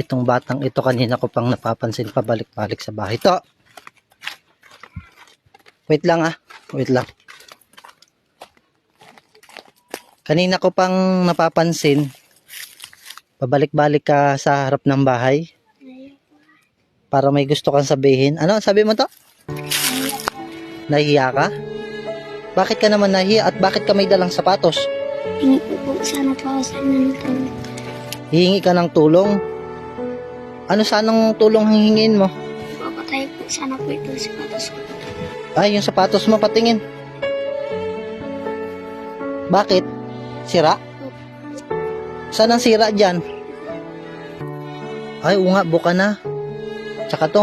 Itong batang ito kanina ko pang napapansin pabalik-balik sa bahay. To. Wait lang ah. Wait lang. Kanina ko pang napapansin pabalik-balik ka sa harap ng bahay para may gusto kang sabihin. Ano sabi mo to? Nahiya ka? Bakit ka naman nahiya at bakit ka may dalang sapatos? Hingi po po sana po ako sa inyo ng tulong. Hihingi ka ng tulong? Ano sanang tulong ang hingin mo? Papatay po sana po ito sa patas ko. Ay, yung sapatos mo patingin. Bakit? Sira? Saan ang sira dyan? Ay, oo nga, buka na. Tsaka to.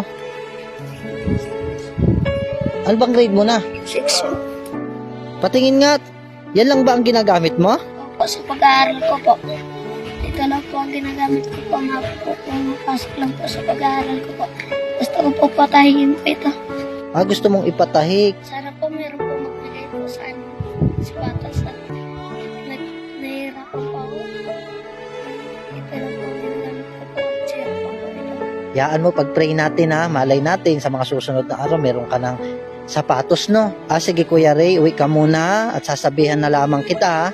Ano bang grade mo na? Six. Patingin nga. Yan lang ba ang ginagamit mo? Po sa pag-aaral ko po. Lang po ang ginagamit ko po. Mga po po. Mapasok lang po sa pag-aaral ko po. Gusto ko po patayin po ito. Ah, gusto mong ipatahik. Sana po meron po magbigay po sa ano. Sa patas at nag nahihirapan po ako. Ito lang po ginagamit ko po. Sira po po. Yaan mo, pag-pray natin ha, malay natin sa mga susunod na araw, meron ka ng sapatos, no? Ah, sige Kuya Ray, uwi ka muna at sasabihan na lamang kita ha.